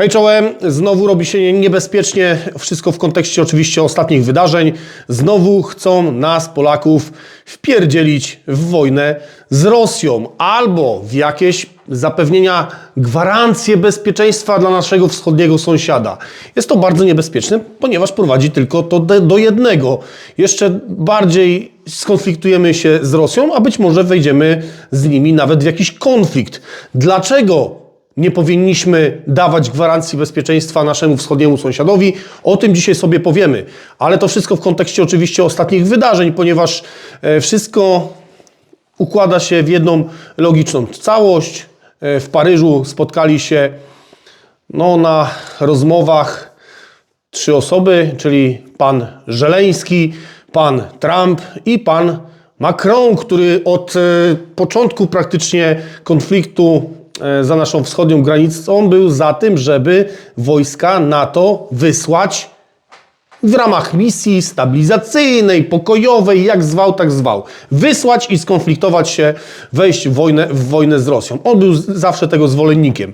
Hej czołem, znowu robi się niebezpiecznie, wszystko w kontekście oczywiście ostatnich wydarzeń. Znowu chcą nas, Polaków, wpierdzielić w wojnę z Rosją albo w jakieś zapewnienia, gwarancje bezpieczeństwa dla naszego wschodniego sąsiada. Jest to bardzo niebezpieczne, ponieważ prowadzi tylko to do jednego. Jeszcze bardziej skonfliktujemy się z Rosją, a być może wejdziemy z nimi nawet w jakiś konflikt. Dlaczego nie powinniśmy dawać gwarancji bezpieczeństwa naszemu wschodniemu sąsiadowi. O tym dzisiaj sobie powiemy. Ale to wszystko w kontekście oczywiście ostatnich wydarzeń, ponieważ e, wszystko układa się w jedną logiczną całość. E, W Paryżu spotkali się no, na rozmowach trzy osoby, czyli pan Żeleński, pan Trump i pan Macron, który od e, początku praktycznie konfliktu za naszą wschodnią granicą był za tym, żeby wojska NATO wysłać w ramach misji stabilizacyjnej, pokojowej, jak zwał, tak zwał. Wysłać i skonfliktować się, wejść w wojnę, w wojnę z Rosją. On był zawsze tego zwolennikiem.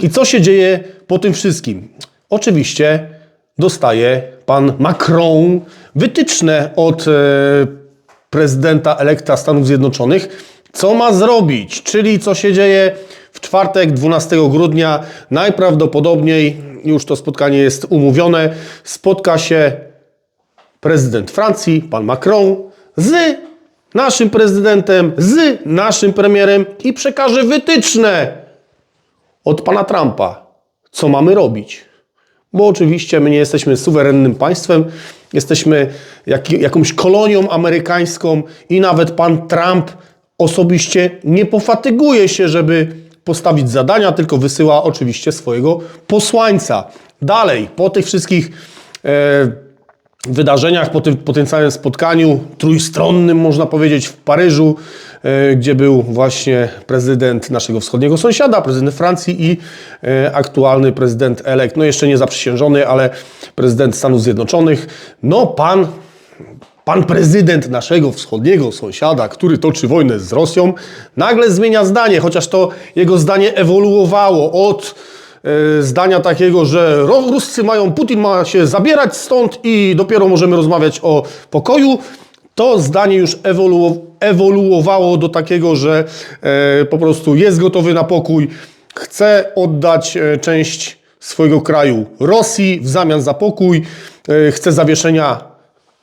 I co się dzieje po tym wszystkim? Oczywiście dostaje pan Macron wytyczne od e, prezydenta elekta Stanów Zjednoczonych, co ma zrobić, czyli co się dzieje w czwartek 12 grudnia. Najprawdopodobniej już to spotkanie jest umówione. Spotka się prezydent Francji, pan Macron, z naszym prezydentem, z naszym premierem i przekaże wytyczne od pana Trumpa, co mamy robić. Bo oczywiście my nie jesteśmy suwerennym państwem, jesteśmy jak, jakąś kolonią amerykańską i nawet pan Trump osobiście nie pofatyguje się, żeby postawić zadania, tylko wysyła oczywiście swojego posłańca. Dalej, po tych wszystkich e, wydarzeniach, po tym potencjalnym spotkaniu trójstronnym, można powiedzieć, w Paryżu, e, gdzie był właśnie prezydent naszego wschodniego sąsiada, prezydent Francji i e, aktualny prezydent elekt, no jeszcze nie zaprzysiężony, ale prezydent Stanów Zjednoczonych. No pan pan prezydent naszego wschodniego sąsiada, który toczy wojnę z Rosją, nagle zmienia zdanie, chociaż to jego zdanie ewoluowało od e, zdania takiego, że Ruscy mają, Putin ma się zabierać stąd i dopiero możemy rozmawiać o pokoju. To zdanie już ewolu- ewoluowało do takiego, że e, po prostu jest gotowy na pokój, chce oddać e, część swojego kraju Rosji w zamian za pokój, e, chce zawieszenia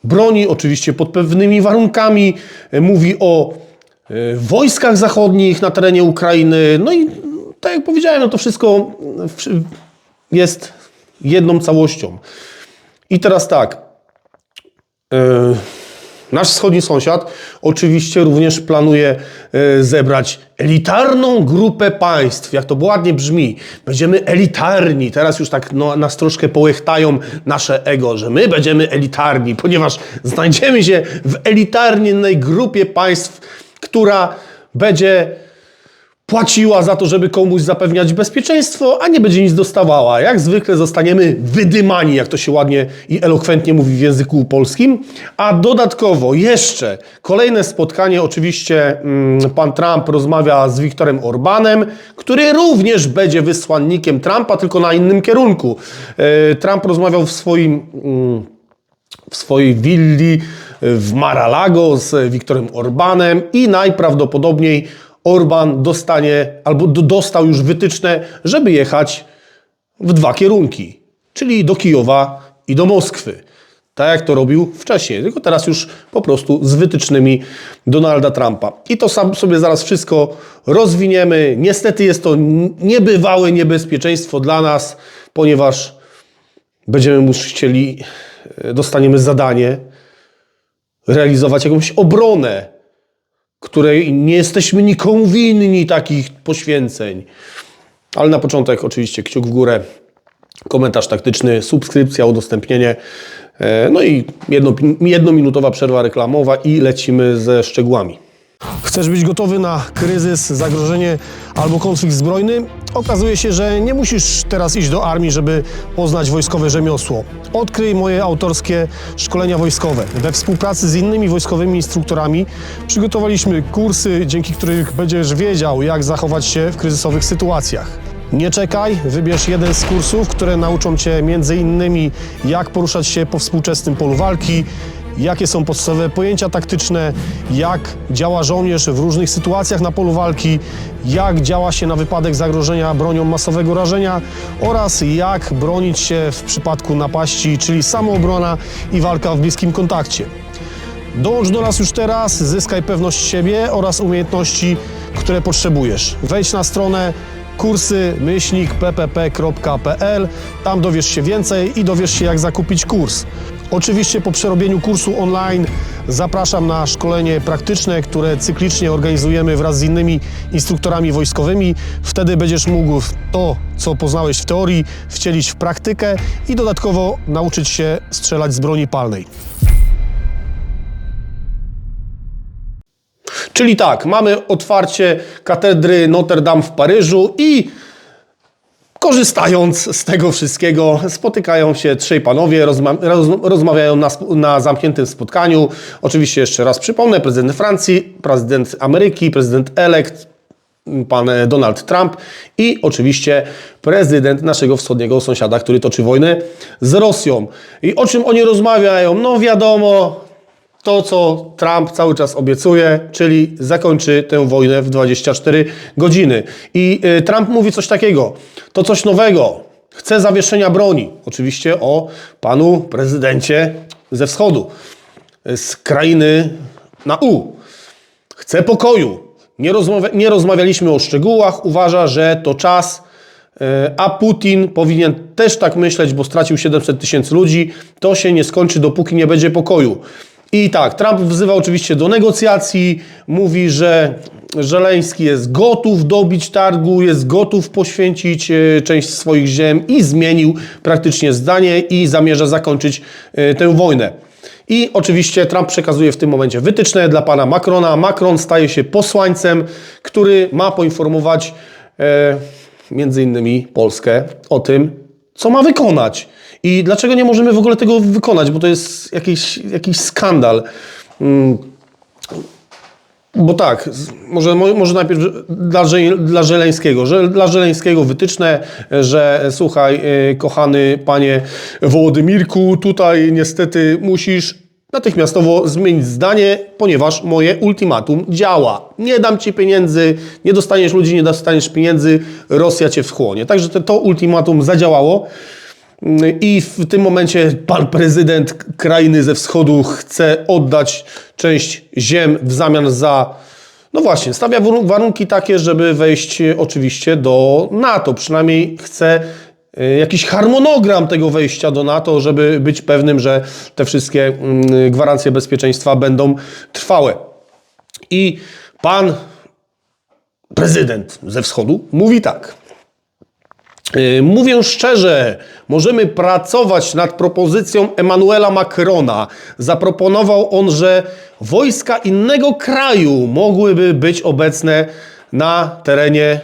broni, oczywiście pod pewnymi warunkami. E, Mówi o e, wojskach zachodnich na terenie Ukrainy. No i tak jak powiedziałem, no to wszystko e, wszy- jest jedną całością. I teraz tak. Nasz wschodni sąsiad oczywiście również planuje e, zebrać elitarną grupę państw. Jak to ładnie brzmi. Będziemy elitarni. Teraz już tak no, nas troszkę połechtają nasze ego, że my będziemy elitarni, ponieważ znajdziemy się w elitarnej grupie państw, która będzie płaciła za to, żeby komuś zapewniać bezpieczeństwo, a nie będzie nic dostawała. Jak zwykle zostaniemy wydymani, jak to się ładnie i elokwentnie mówi w języku polskim. A dodatkowo jeszcze kolejne spotkanie, oczywiście mm, pan Trump rozmawia z Viktorem Orbanem, który również będzie wysłannikiem Trumpa, tylko na innym kierunku. E, Trump rozmawiał w swoim... Mm, w swojej willi w Mar-a-Lago z Viktorem Orbanem i najprawdopodobniej Orban dostanie albo dostał już wytyczne, żeby jechać w dwa kierunki, czyli do Kijowa i do Moskwy. Tak jak to robił wcześniej, tylko teraz już po prostu z wytycznymi Donalda Trumpa. I to sam sobie zaraz wszystko rozwiniemy. Niestety jest to niebywałe niebezpieczeństwo dla nas, ponieważ będziemy musieli, e, dostaniemy zadanie realizować jakąś obronę, której nie jesteśmy nikomu winni takich poświęceń. Ale na początek oczywiście kciuk w górę, komentarz taktyczny, subskrypcja, udostępnienie, e, no i jedno, jednominutowa przerwa reklamowa i lecimy ze szczegółami. Chcesz być gotowy na kryzys, zagrożenie albo konflikt zbrojny? Okazuje się, że nie musisz teraz iść do armii, żeby poznać wojskowe rzemiosło. Odkryj moje autorskie szkolenia wojskowe. We współpracy z innymi wojskowymi instruktorami przygotowaliśmy kursy, dzięki których będziesz wiedział, jak zachować się w kryzysowych sytuacjach. Nie czekaj, wybierz jeden z kursów, które nauczą Cię innymi jak poruszać się po współczesnym polu walki, jakie są podstawowe pojęcia taktyczne, jak działa żołnierz w różnych sytuacjach na polu walki, jak działa się na wypadek zagrożenia bronią masowego rażenia oraz jak bronić się w przypadku napaści, czyli samoobrona i walka w bliskim kontakcie. Dołącz do nas już teraz, zyskaj pewność siebie oraz umiejętności, które potrzebujesz. Wejdź na stronę kursy-ppp.pl, tam dowiesz się więcej i dowiesz się jak zakupić kurs. Oczywiście po przerobieniu kursu online zapraszam na szkolenie praktyczne, które cyklicznie organizujemy wraz z innymi instruktorami wojskowymi. Wtedy będziesz mógł to, co poznałeś w teorii, wcielić w praktykę i dodatkowo nauczyć się strzelać z broni palnej. Czyli tak, mamy otwarcie katedry Notre Dame w Paryżu i korzystając z tego wszystkiego, spotykają się trzej panowie, rozma roz rozmawiają na, na zamkniętym spotkaniu. Oczywiście jeszcze raz przypomnę, prezydent Francji, prezydent Ameryki, prezydent elekt, pan Donald Trump i oczywiście prezydent naszego wschodniego sąsiada, który toczy wojnę z Rosją. I o czym oni rozmawiają? No wiadomo, to, co Trump cały czas obiecuje, czyli zakończy tę wojnę w 24 godziny. I y, Trump mówi coś takiego, to coś nowego, chce zawieszenia broni. Oczywiście o panu prezydencie ze wschodu, z krainy na U. Chce pokoju. Nie, rozmawia, nie rozmawialiśmy o szczegółach, uważa, że to czas, e, a Putin powinien też tak myśleć, bo stracił 700 tysięcy ludzi. To się nie skończy, dopóki nie będzie pokoju. I tak, Trump wzywa oczywiście do negocjacji, mówi, że Żeleński jest gotów dobić targu, jest gotów poświęcić e, część swoich ziem i zmienił praktycznie zdanie i zamierza zakończyć e, tę wojnę. I oczywiście Trump przekazuje w tym momencie wytyczne dla pana Macrona. Macron staje się posłańcem, który ma poinformować e, między innymi Polskę o tym, co ma wykonać. I dlaczego nie możemy w ogóle tego wykonać, bo to jest jakiś, jakiś skandal. Mm, bo tak, może, mo- może najpierw dla, dla Żeleńskiego. Że, dla Żeleńskiego wytyczne, że słuchaj, e, kochany panie Wołodymirku, tutaj niestety musisz natychmiastowo zmienić zdanie, ponieważ moje ultimatum działa. Nie dam ci pieniędzy, nie dostaniesz ludzi, nie dostaniesz pieniędzy, Rosja cię wchłonie. Także to, ultimatum zadziałało. I w tym momencie pan prezydent krainy ze wschodu chce oddać część ziem w zamian za. No właśnie, stawia warun- warunki takie, żeby wejść oczywiście do NATO. Przynajmniej chce jakiś harmonogram tego wejścia do NATO, żeby być pewnym, że te wszystkie mm, gwarancje bezpieczeństwa będą trwałe. I pan prezydent ze wschodu mówi tak. Yy, Mówię szczerze, możemy pracować nad propozycją Emmanuela Macrona. Zaproponował on, że wojska innego kraju mogłyby być obecne na terenie,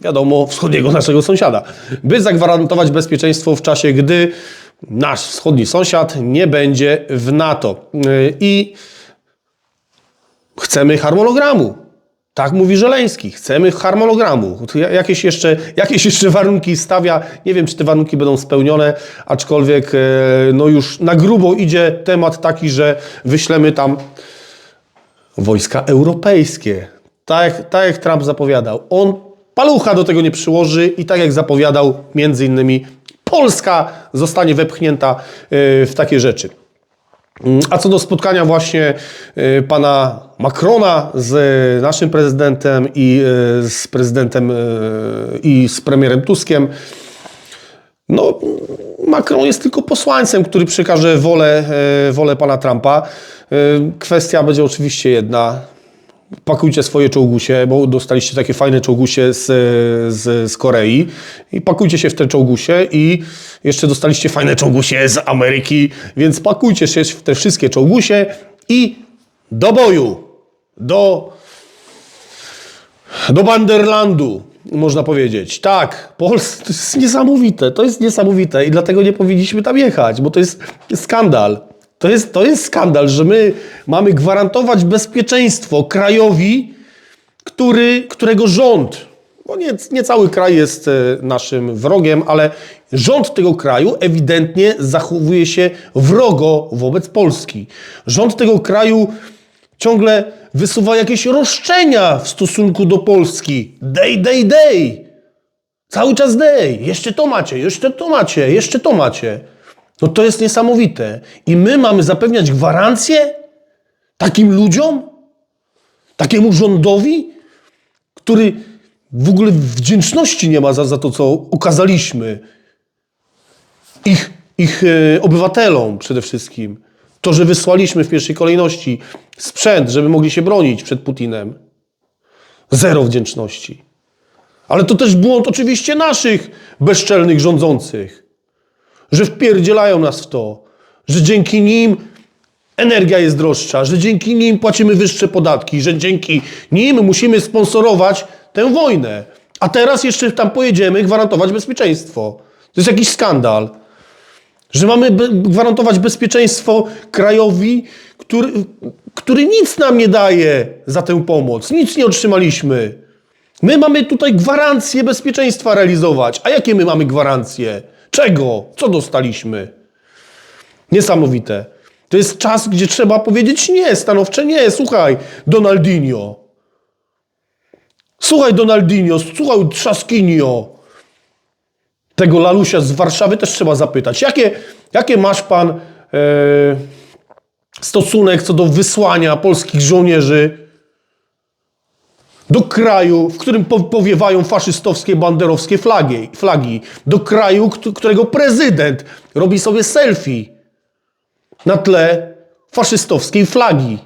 wiadomo, wschodniego naszego sąsiada, by zagwarantować bezpieczeństwo w czasie, gdy nasz wschodni sąsiad nie będzie w NATO. Yy, I chcemy harmonogramu. Tak mówi Żeleński. Chcemy harmonogramu. Jakieś jeszcze, jakieś jeszcze warunki stawia. Nie wiem, czy te warunki będą spełnione, aczkolwiek e, no już na grubo idzie temat taki, że wyślemy tam wojska europejskie. Tak, tak jak Trump zapowiadał. On palucha do tego nie przyłoży i tak jak zapowiadał, między innymi Polska zostanie wepchnięta e, w takie rzeczy. Mm, A co do spotkania właśnie y, pana Macrona z naszym prezydentem i z prezydentem i z premierem Tuskiem, no Macron jest tylko posłańcem, który przekaże wolę, wolę pana Trumpa. Kwestia będzie oczywiście jedna. Pakujcie swoje czołgusie, bo dostaliście takie fajne czołgusie z, z, z Korei i pakujcie się w te czołgusie i jeszcze dostaliście fajne czołgusie z Ameryki, więc pakujcie się w te wszystkie czołgusie i do boju, do, do Banderlandu, można powiedzieć. Tak, Polska to jest niesamowite, to jest niesamowite i dlatego nie powinniśmy tam jechać, bo to jest skandal. To jest, to jest skandal, że my mamy gwarantować bezpieczeństwo krajowi, który, którego rząd bo nie, nie cały kraj jest e, naszym wrogiem, ale rząd tego kraju ewidentnie zachowuje się wrogo wobec Polski. Rząd tego kraju ciągle wysuwa jakieś roszczenia w stosunku do Polski. Dej, dej, dej! Cały czas dej! Jeszcze to macie, jeszcze to macie, jeszcze to macie. No to jest niesamowite. I my mamy zapewniać gwarancję takim ludziom? Takiemu rządowi, który w ogóle wdzięczności nie ma za, za to, co okazaliśmy ich, ich e, obywatelom przede wszystkim. To, że wysłaliśmy w pierwszej kolejności sprzęt, żeby mogli się bronić przed Putinem. Zero wdzięczności. Ale to też błąd oczywiście naszych bezczelnych rządzących, że wpierdzielają nas w to, że dzięki nim energia jest droższa, że dzięki nim płacimy wyższe podatki, że dzięki nim musimy sponsorować tę wojnę. A teraz jeszcze tam pojedziemy gwarantować bezpieczeństwo. To jest jakiś skandal. Że mamy be gwarantować bezpieczeństwo krajowi, który, który nic nam nie daje za tę pomoc. Nic nie otrzymaliśmy. My mamy tutaj gwarancje bezpieczeństwa realizować. A jakie my mamy gwarancje? Czego? Co dostaliśmy? Niesamowite. To jest czas, gdzie trzeba powiedzieć nie, stanowcze nie. Słuchaj, Donaldinho. Słuchaj, Donaldinho, słuchaj, Trzaskinio. Tego lalusia z Warszawy też trzeba zapytać. Jakie, jakie masz pan e, stosunek co do wysłania polskich żołnierzy do kraju, w którym po- powiewają faszystowskie, banderowskie flagi, flagi, do kraju, kt- którego prezydent robi sobie selfie na tle faszystowskiej flagi,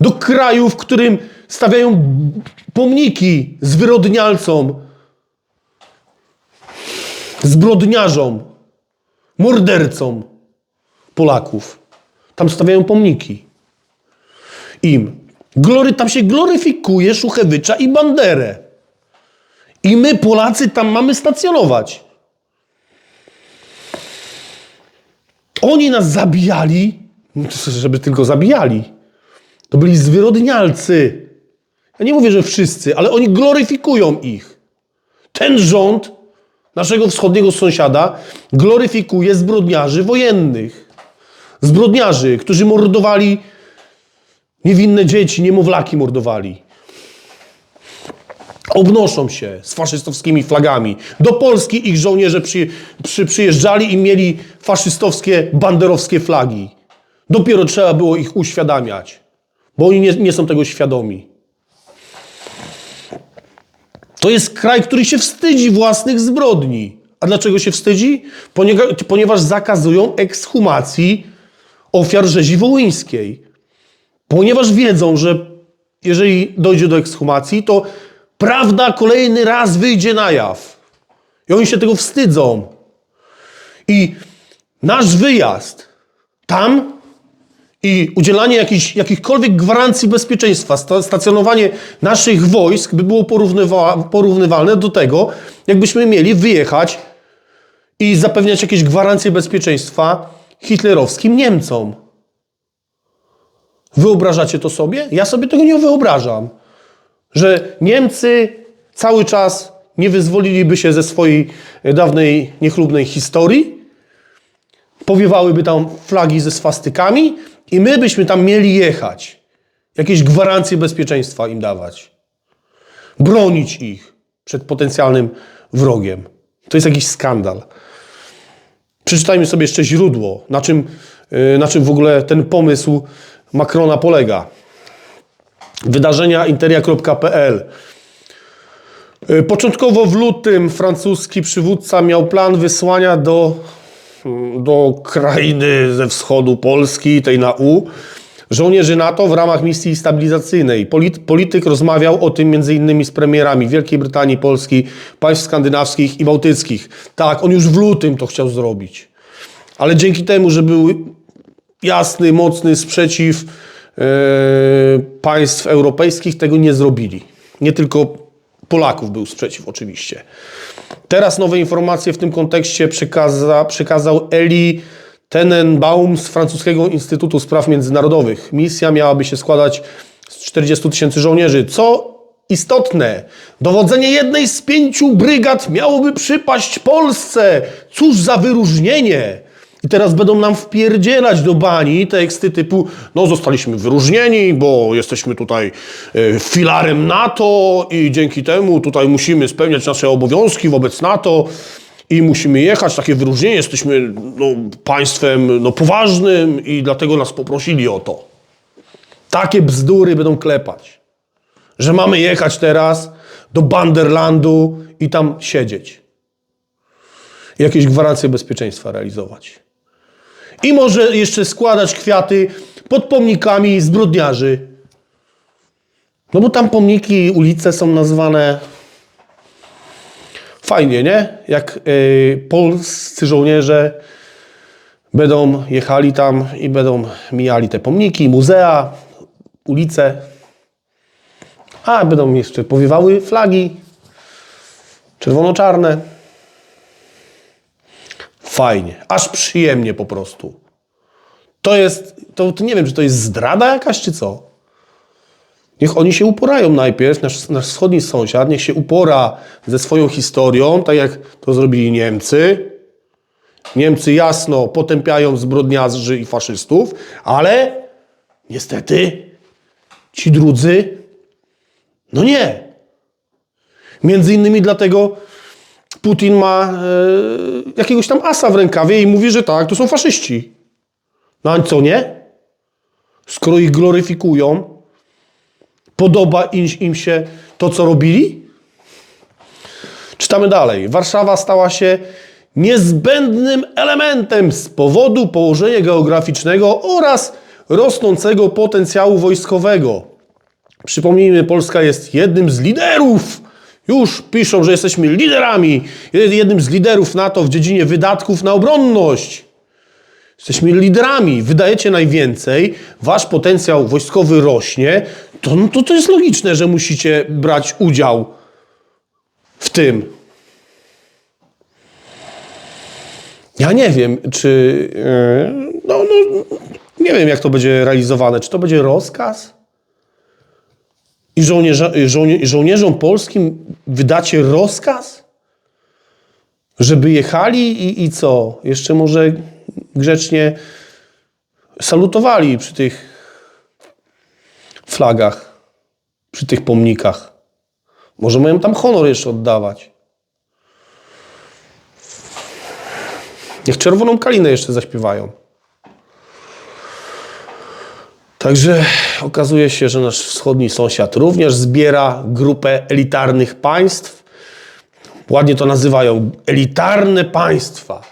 do kraju, w którym stawiają pomniki zwyrodnialcom, zbrodniarzom, mordercom Polaków. Tam stawiają pomniki im. Glory, tam się gloryfikuje Szuchewycza i Banderę. I my, Polacy, tam mamy stacjonować. Oni nas zabijali, żeby tylko zabijali. To byli zwyrodnialcy. Ja nie mówię, że wszyscy, ale oni gloryfikują ich. Ten rząd naszego wschodniego sąsiada gloryfikuje zbrodniarzy wojennych. Zbrodniarzy, którzy mordowali Niewinne dzieci, niemowlaki mordowali. Obnoszą się z faszystowskimi flagami. Do Polski ich żołnierze przy, przy, przyjeżdżali i mieli faszystowskie, banderowskie flagi. Dopiero trzeba było ich uświadamiać, bo oni nie, nie są tego świadomi. To jest kraj, który się wstydzi własnych zbrodni. A dlaczego się wstydzi? Ponieważ, ponieważ zakazują ekshumacji ofiar rzezi wołyńskiej. Ponieważ wiedzą, że jeżeli dojdzie do ekshumacji, to prawda kolejny raz wyjdzie na jaw. I oni się tego wstydzą. I nasz wyjazd tam i udzielanie jakichś, jakichkolwiek gwarancji bezpieczeństwa, sta- stacjonowanie naszych wojsk by było porównywa, porównywalne do tego, jakbyśmy mieli wyjechać i zapewniać jakieś gwarancje bezpieczeństwa hitlerowskim Niemcom. Wyobrażacie to sobie? Ja sobie tego nie wyobrażam. Że Niemcy cały czas nie wyzwoliliby się ze swojej e, dawnej, niechlubnej historii, powiewałyby tam flagi ze swastykami i my byśmy tam mieli jechać. Jakieś gwarancje bezpieczeństwa im dawać. Bronić ich przed potencjalnym wrogiem. To jest jakiś skandal. Przeczytajmy sobie jeszcze źródło, na czym, yy, na czym w ogóle ten pomysł Macrona polega. Wydarzenia interia.pl Yy, Początkowo w lutym francuski przywódca miał plan wysłania do, mm, do krainy ze wschodu Polski, tej na U, żołnierzy NATO w ramach misji stabilizacyjnej. Polit, polityk rozmawiał o tym innymi z premierami Wielkiej Brytanii, Polski, państw skandynawskich i bałtyckich. Tak, on już w lutym to chciał zrobić. Ale dzięki temu, że był jasny, mocny sprzeciw e, państw europejskich, tego nie zrobili. Nie tylko Polaków był sprzeciw oczywiście. Teraz nowe informacje w tym kontekście przekaza, przekazał Eli Tenenbaum z francuskiego Instytutu Spraw Międzynarodowych. Misja miałaby się składać z 40 tysięcy żołnierzy, co istotne. Dowodzenie jednej z pięciu brygad miałoby przypaść Polsce. Cóż za wyróżnienie! I teraz będą nam wpierdzielać do bani teksty typu no zostaliśmy wyróżnieni, bo jesteśmy tutaj e, filarem NATO i dzięki temu tutaj musimy spełniać nasze obowiązki wobec NATO i musimy jechać, takie wyróżnienie, jesteśmy no, państwem no, poważnym i dlatego nas poprosili o to. Takie bzdury będą klepać, że mamy jechać teraz do Banderlandu i tam siedzieć. Jakieś gwarancje bezpieczeństwa realizować. I może jeszcze składać kwiaty pod pomnikami zbrodniarzy. No bo tam pomniki, ulice są nazwane fajnie, nie? Jak y, polscy żołnierze będą jechali tam i będą mijali te pomniki, muzea, ulice. A będą jeszcze powiewały flagi czerwono-czarne. Fajnie, aż przyjemnie po prostu. To jest, to, to nie wiem, czy to jest zdrada jakaś, czy co? Niech oni się uporają najpierw, nasz, nasz wschodni sąsiad, niech się upora ze swoją historią, tak jak to zrobili Niemcy. Niemcy jasno potępiają zbrodniarzy i faszystów, ale niestety ci drudzy, no nie. Między innymi dlatego Putin ma e, jakiegoś tam asa w rękawie i mówi, że tak, to są faszyści. No a co nie? Skoro ich gloryfikują, podoba im, im się to, co robili? Czytamy dalej. Warszawa stała się niezbędnym elementem z powodu położenia geograficznego oraz rosnącego potencjału wojskowego. Przypomnijmy, Polska jest jednym z liderów. Już piszą, że jesteśmy liderami. Jednym z liderów NATO w dziedzinie wydatków na obronność. Jesteśmy liderami, wydajecie najwięcej, wasz potencjał wojskowy rośnie, to, no to, to jest logiczne, że musicie brać udział w tym. Ja nie wiem, czy. yy, No, no, nie wiem, jak to będzie realizowane. Czy to będzie rozkaz? I żołnierza, żołnie, żołnierzom polskim wydacie rozkaz? Żeby jechali i, i co? Jeszcze może grzecznie salutowali przy tych flagach, przy tych pomnikach. Może mają tam honor jeszcze oddawać. Niech czerwoną kalinę jeszcze zaśpiewają. Także okazuje się, że nasz wschodni sąsiad również zbiera grupę elitarnych państw. Ładnie to nazywają elitarne państwa.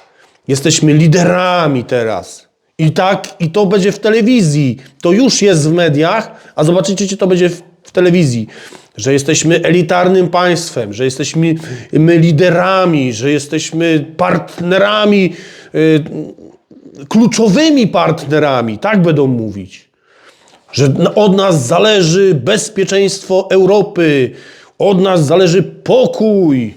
Jesteśmy liderami teraz. I tak, i to będzie w telewizji. To już jest w mediach, a zobaczycie, czy to będzie w, w telewizji. Że jesteśmy elitarnym państwem, że jesteśmy my liderami, że jesteśmy partnerami, y, kluczowymi partnerami. Tak będą mówić. Że od nas zależy bezpieczeństwo Europy, od nas zależy pokój.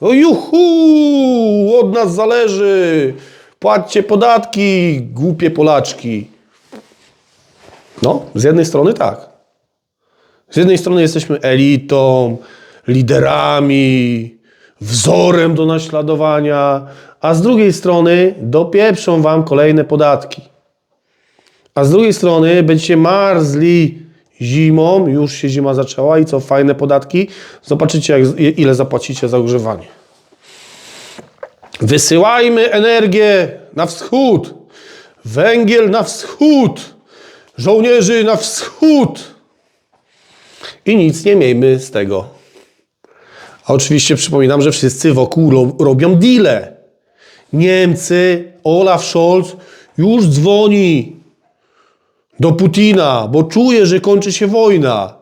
O juhu, od nas zależy. Płaccie podatki, głupie Polaczki. No, z jednej strony tak. Z jednej strony jesteśmy elitą, liderami, wzorem do naśladowania, a z drugiej strony dopieprzą wam kolejne podatki. A z drugiej strony będziecie marzli zimą, już się zima zaczęła i co, fajne podatki. Zobaczycie, jak, ile zapłacicie za ogrzewanie. Wysyłajmy energię na wschód, węgiel na wschód, żołnierzy na wschód. I nic nie miejmy z tego. A oczywiście przypominam, że wszyscy wokół ro robią deale. Niemcy, Olaf Scholz już dzwoni do Putina, bo czuje, że kończy się wojna.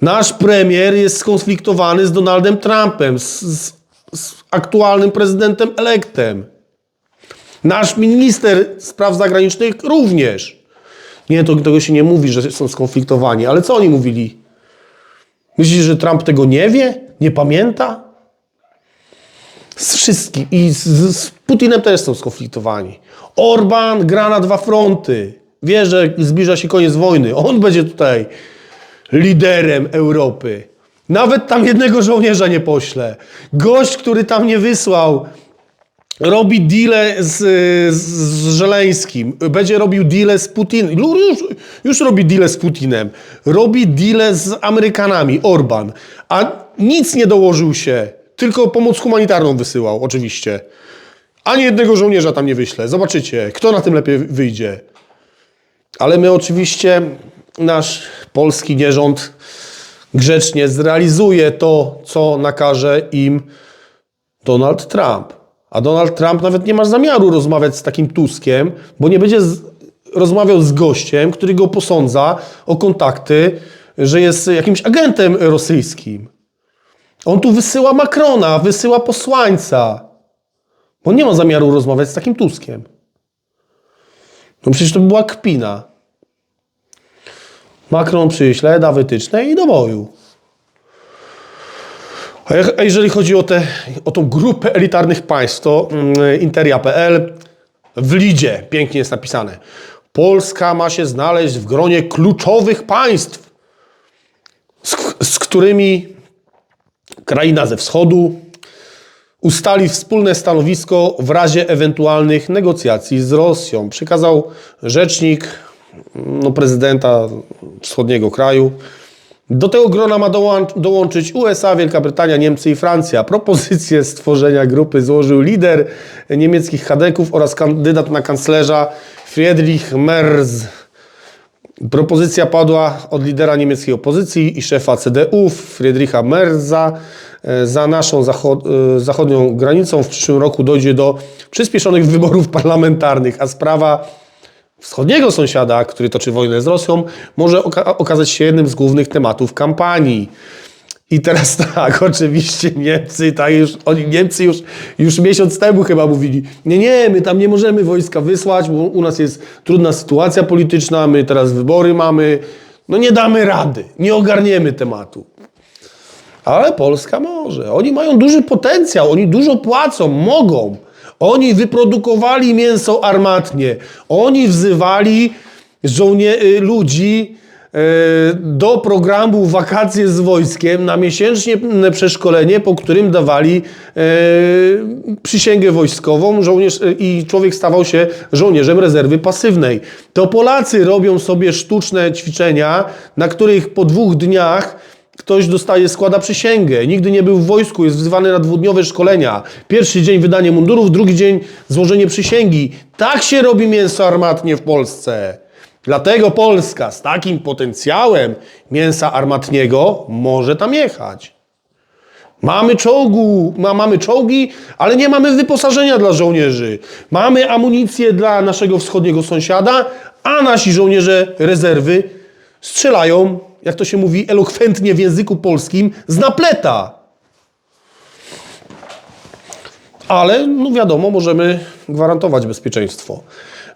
Nasz premier jest skonfliktowany z Donaldem Trumpem, z, z, z aktualnym prezydentem elektem. Nasz minister spraw zagranicznych również. Nie, to, tego się nie mówi, że są skonfliktowani, ale co oni mówili? Myślisz, że Trump tego nie wie? Nie pamięta? Z wszystkim. I z, z Putinem też są skonfliktowani. Orban gra na dwa fronty. Wie, że zbliża się koniec wojny. On będzie tutaj liderem Europy. Nawet tam jednego żołnierza nie pośle. Gość, który tam nie wysłał, robi deale z, z, z Żeleńskim, będzie robił deale z Putinem, już, już robi deale z Putinem, robi deale z Amerykanami, Orban, a nic nie dołożył się, tylko pomoc humanitarną wysyłał, oczywiście. Ani jednego żołnierza tam nie wyśle. Zobaczycie, kto na tym lepiej wyjdzie. Ale my oczywiście, nasz polski nierząd grzecznie zrealizuje to, co nakaże im Donald Trump. A Donald Trump nawet nie ma zamiaru rozmawiać z takim Tuskiem, bo nie będzie z, rozmawiał z gościem, który go posądza o kontakty, że jest jakimś agentem rosyjskim. On tu wysyła Macrona, wysyła posłańca, bo nie ma zamiaru rozmawiać z takim Tuskiem. No przecież to by była kpina. Macron przyśle, da wytyczne i do boju. A jeżeli chodzi o, te, o tą grupę elitarnych państw, to mm, Interia.pl w lidzie pięknie jest napisane. Polska ma się znaleźć w gronie kluczowych państw, z, z którymi kraina ze wschodu ustali wspólne stanowisko w razie ewentualnych negocjacji z Rosją. Przekazał rzecznik no, prezydenta wschodniego kraju. Do tego grona ma dołącz- dołączyć USA, Wielka Brytania, Niemcy i Francja. Propozycję stworzenia grupy złożył lider niemieckich chadeków oraz kandydat na kanclerza Friedrich Merz. Propozycja padła od lidera niemieckiej opozycji i szefa CDU Friedricha Merza. E, Za naszą zachod e, zachodnią granicą w przyszłym roku dojdzie do przyspieszonych wyborów parlamentarnych, a sprawa wschodniego sąsiada, który toczy wojnę z Rosją, może oka okazać się jednym z głównych tematów kampanii. I teraz tak, oczywiście Niemcy, tak już, oni Niemcy już, już miesiąc temu chyba mówili, nie, nie, my tam nie możemy wojska wysłać, bo u nas jest trudna sytuacja polityczna, my teraz wybory mamy, no nie damy rady, nie ogarniemy tematu. Ale Polska może. Oni mają duży potencjał, oni dużo płacą, mogą. Oni wyprodukowali mięso armatnie. Oni wzywali żołnie- y, ludzi y, do programu wakacje z wojskiem na miesięczne przeszkolenie, po którym dawali y, przysięgę wojskową żołnierz, i człowiek stawał się żołnierzem rezerwy pasywnej. To Polacy robią sobie sztuczne ćwiczenia, na których po dwóch dniach Ktoś dostaje, składa przysięgę, nigdy nie był w wojsku, jest wzywany na dwudniowe szkolenia. Pierwszy dzień wydanie mundurów, drugi dzień złożenie przysięgi. Tak się robi mięso armatnie w Polsce. Dlatego Polska z takim potencjałem mięsa armatniego może tam jechać. Mamy czołgu, ma, mamy czołgi, ale nie mamy wyposażenia dla żołnierzy. Mamy amunicję dla naszego wschodniego sąsiada, a nasi żołnierze rezerwy strzelają, jak to się mówi elokwentnie w języku polskim, z napleta. Ale, no wiadomo, możemy gwarantować bezpieczeństwo.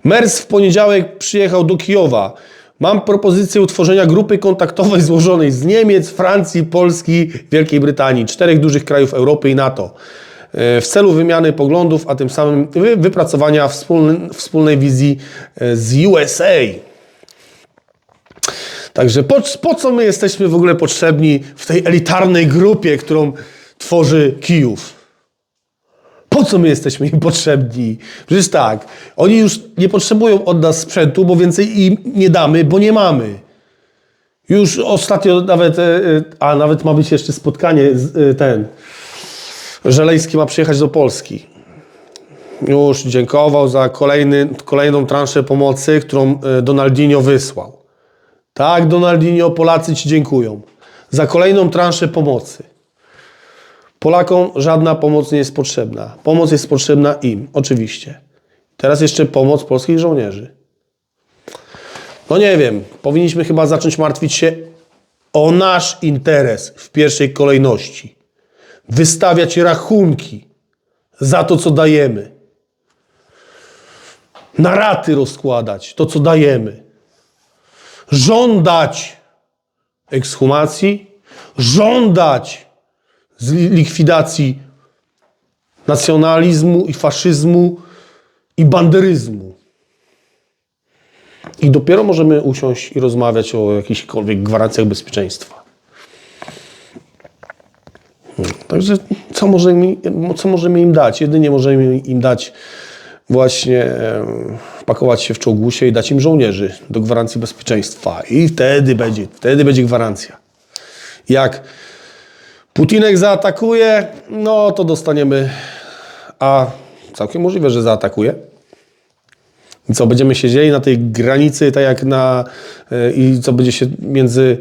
Mers w poniedziałek przyjechał do Kijowa. Mam propozycję utworzenia grupy kontaktowej złożonej z Niemiec, Francji, Polski, Wielkiej Brytanii, czterech dużych krajów Europy i NATO. e, W celu wymiany poglądów, a tym samym wy- wypracowania wspólnej wizji e, z USA. Także po, po co my jesteśmy w ogóle potrzebni w tej elitarnej grupie, którą tworzy Kijów? Po co my jesteśmy im potrzebni? Przecież tak, oni już nie potrzebują od nas sprzętu, bo więcej im nie damy, bo nie mamy. Już ostatnio nawet, e, e, a nawet ma być jeszcze spotkanie, e, ten, Żelejski ma przyjechać do Polski. Już dziękował za kolejny, kolejną transzę pomocy, którą Donaldinho wysłał. Tak, Donaldinho, Polacy Ci dziękują za kolejną transzę pomocy. Polakom żadna pomoc nie jest potrzebna. Pomoc jest potrzebna im, oczywiście. Teraz jeszcze pomoc polskich żołnierzy. No nie wiem, powinniśmy chyba zacząć martwić się o nasz interes w pierwszej kolejności. Wystawiać rachunki za to, co dajemy. Na raty rozkładać to, co dajemy. Żądać ekshumacji, żądać likwidacji nacjonalizmu i faszyzmu i banderyzmu. I dopiero możemy usiąść i rozmawiać o jakichkolwiek gwarancjach bezpieczeństwa. Hmm, Także co możemy, co możemy im dać? Jedynie możemy im dać właśnie pakować się w czołgusie i dać im żołnierzy do gwarancji bezpieczeństwa. I wtedy będzie, wtedy będzie gwarancja. Jak Putinek zaatakuje, no to dostaniemy, a całkiem możliwe, że zaatakuje. I co, będziemy siedzieli na tej granicy, tak jak na, y, i co będzie się między,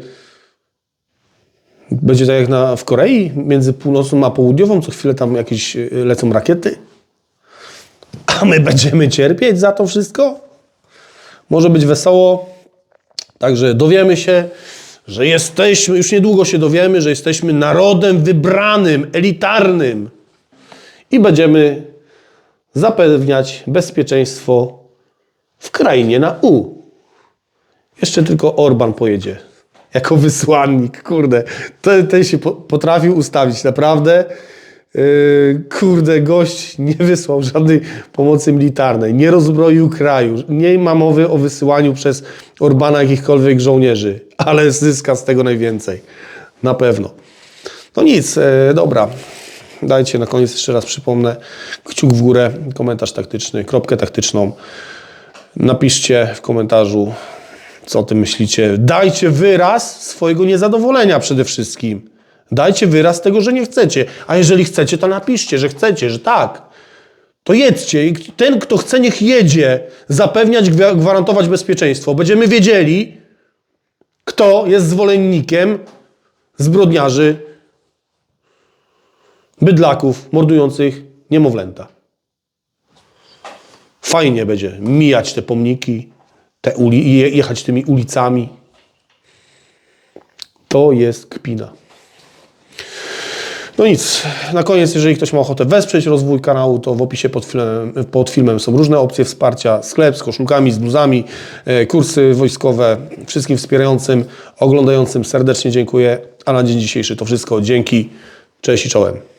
będzie tak jak na, w Korei, między północną a południową, co chwilę tam jakieś y, lecą rakiety. A my będziemy cierpieć za to wszystko? Może być wesoło. Także dowiemy się, że jesteśmy, już niedługo się dowiemy, że jesteśmy narodem wybranym, elitarnym i będziemy zapewniać bezpieczeństwo w krainie na U. Jeszcze tylko Orban pojedzie jako wysłannik. Kurde, ten, ten się po, potrafił ustawić, naprawdę. Yy, kurde, gość nie wysłał żadnej pomocy militarnej, nie rozbroił kraju, nie ma mowy o wysyłaniu przez Orbana jakichkolwiek żołnierzy, ale zyska z tego najwięcej. Na pewno. No nic, e, dobra. Dajcie na koniec jeszcze raz przypomnę kciuk w górę, komentarz taktyczny, kropkę taktyczną. Napiszcie w komentarzu, co o tym myślicie. Dajcie wyraz swojego niezadowolenia przede wszystkim. Dajcie wyraz tego, że nie chcecie. A jeżeli chcecie, to napiszcie, że chcecie, że tak. To jedźcie i ten, kto chce, niech jedzie. Zapewniać, gwa- gwarantować bezpieczeństwo. Będziemy wiedzieli, kto jest zwolennikiem zbrodniarzy, bydlaków mordujących niemowlęta. Fajnie będzie mijać te pomniki, te uli- jechać tymi ulicami. To jest kpina. No nic, na koniec, jeżeli ktoś ma ochotę wesprzeć rozwój kanału, to w opisie pod filmem, pod filmem są różne opcje wsparcia. Sklep z koszulkami, z bluzami, e, kursy wojskowe. Wszystkim wspierającym, oglądającym serdecznie dziękuję. A na dzień dzisiejszy to wszystko. Dzięki, cześć i czołem.